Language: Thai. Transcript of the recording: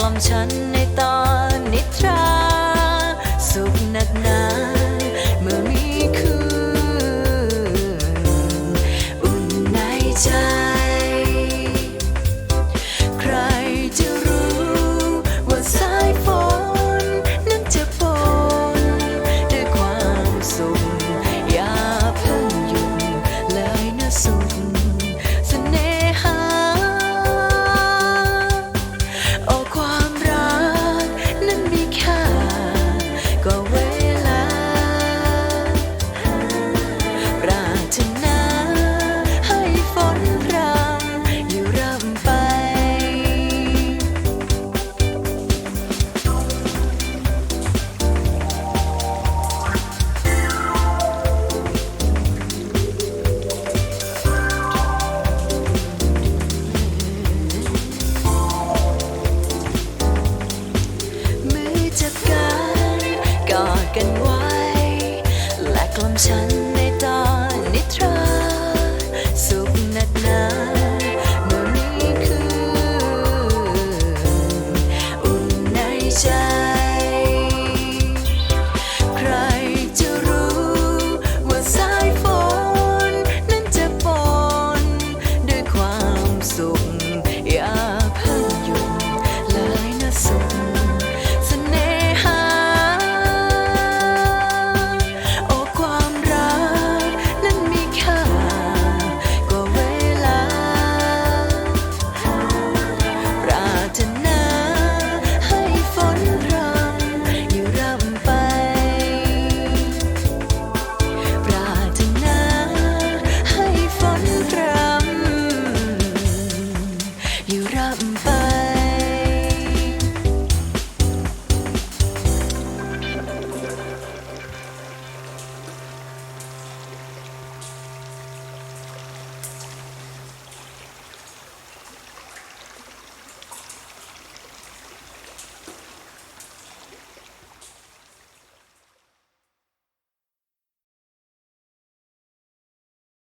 กล่อมฉันในตอนนิทรา สุขหนัก ฉันในตอนนิทรา